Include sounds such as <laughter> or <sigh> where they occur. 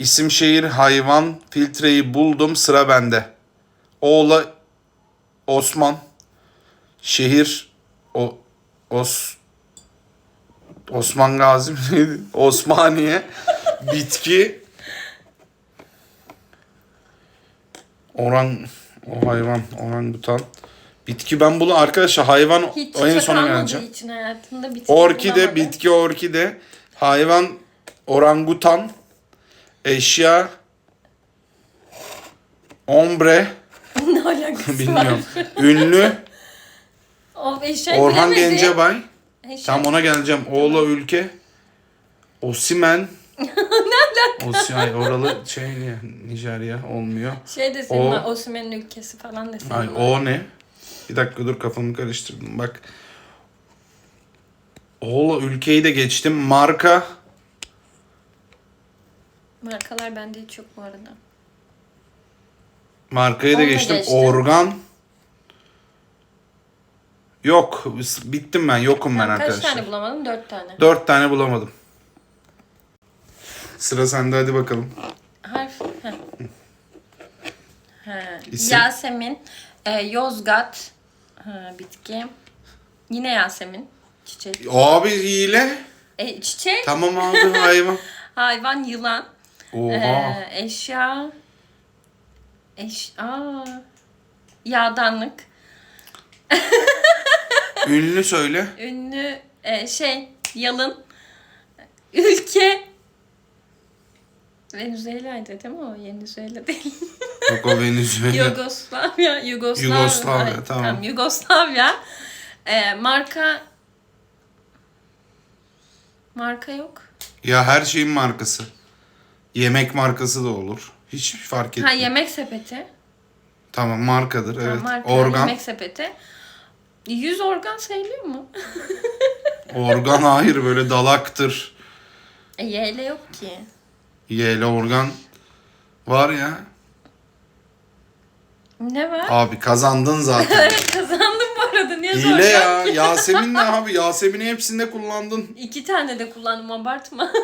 İsim şehir hayvan filtreyi buldum sıra bende. Oğla Osman. Şehir o Os Osman Gazi mi neydi? <laughs> Osmaniye. Bitki Orang o hayvan orangutan. Bitki ben bunu arkadaşlar hayvan Hiç en sona geleceğim. için hayatında bitki Orkide, bulamadı. bitki orkide, hayvan orangutan, eşya ombre, <laughs> ne alakası bilmiyorum. var? Ünlü Of eşek Orhan bilemedi. Gencebay. Eşek. Tam ona geleceğim. Oğla ülke. Osimen. <laughs> Osiyay oralı şey ne? Nijerya olmuyor. Şey deseydin O- o... Osimhen'in ülkesi falan deseydin. Ay o ne? Bir dakika dur kafamı karıştırdım. Bak. Oğla ülkeyi de geçtim. Marka. Markalar bende hiç yok bu arada. Markayı da Onu da geçtim. geçtim. Organ. Yok. Bittim ben. Yokum ben Sen kaç arkadaşlar. tane bulamadın? Dört tane. Dört tane bulamadım. Sıra sende hadi bakalım. Harf. Heh. He. İsim? Yasemin. e, Yozgat. Ha, bitki. Yine Yasemin. Çiçek. Abi hile. E, çiçek. Tamam abi hayvan. <laughs> Hayvan yılan. Oha. E, eşya. Eş Aa. Yağdanlık. <laughs> Ünlü söyle. Ünlü e, şey yalın. Ülke. Venezuela'ydı değil mi o? Venezuela değil. Yok o Venezuela. <laughs> Yugoslavya. Yugoslavya. Yugoslavya, Ay, tamam. Yugoslavya. E, marka. Marka yok. ya her şeyin markası. Yemek markası da olur. Hiç fark etmiyor. Ha yemek sepeti. Tamam markadır Tamam, evet. marka, Organ. Yemek sepeti. Yüz organ sayılıyor mu? <laughs> Organ hayır böyle dalaktır. E, Y ile yok ki. Yeğle organ var ya. Ne var? Abi kazandın zaten. <laughs> Evet kazandım bu arada. Niye Hile soracağım ya. Yasemin ne abi? Yasemin'i hepsinde kullandın. İki tane de kullandım abartma. <laughs>